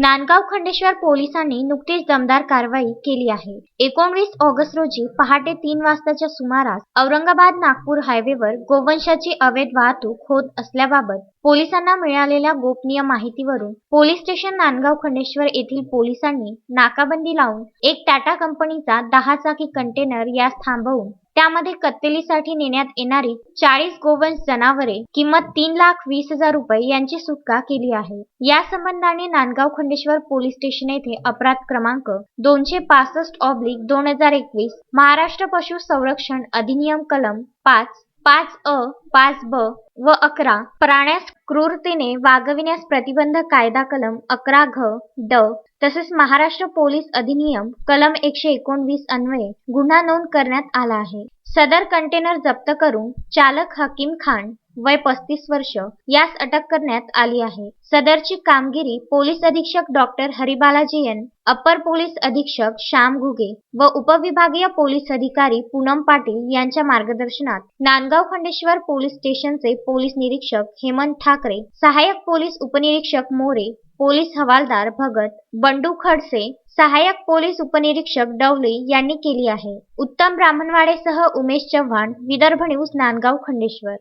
नांदगाव खंडेश्वर पोलिसांनी नुकतीच दमदार कारवाई केली आहे. एकोणवीस ऑगस्ट रोजी पहाटे तीन वाजताच्या सुमारास औरंगाबाद नागपूर हायवेवर गोवंशाची अवैध वाहतूक होत असल्याबाबत पोलिसांना मिळालेल्या गोपनीय माहितीवरून पोलीस स्टेशन नांदगाव खंडेश्वर येथील पोलिसांनी नाकाबंदी लावून एक टाटा कंपनीचा दहा चाकी कंटेनर यास थांबवून त्यामध्ये कत्तलीसाठी नेण्यात येणारी चाळीस गोवंश जनावरे किंमत तीन लाख वीस हजार रुपये यांची सुटका केली आहे. या संबंधाने नांदगाव खंडेश्वर पोलीस स्टेशन येथे अपराध क्रमांक दोनशे पासष्ट ऑब्लिक दोन हजार एकवीस महाराष्ट्र पशु संरक्षण अधिनियम कलम पाच पाच अ पाच ब व अकरा प्राण्यास क्रूरतेने वागविण्यास प्रतिबंध कायदा कलम अकरा घ ड तसेच महाराष्ट्र पोलीस अधिनियम कलम एकशे एकोणवीस अन्वये गुन्हा नोंद करण्यात आला आहे. सदर कंटेनर जप्त करून चालक हकीम खान वय पस्तीस वर्ष यास अटक करण्यात आली आहे. सदरची कामगिरी पोलीस अधीक्षक डॉक्टर हरिबालाजी एन अप्पर पोलीस अधीक्षक श्याम घुगे व उपविभागीय पोलीस अधिकारी पूनम पाटील यांच्या मार्गदर्शनात नांदगाव खंडेश्वर पोलीस स्टेशनचे पोलीस निरीक्षक हेमंत ठाकरे सहाय्यक पोलीस उपनिरीक्षक मोरे पोलीस हवालदार भगत बंडू खडसे सहाय्यक पोलीस उपनिरीक्षक डवले यांनी केली आहे. उत्तम ब्राह्मणवाडेसह उमेश चव्हाण विदर्भ न्यूज नांदगाव खंडेश्वर.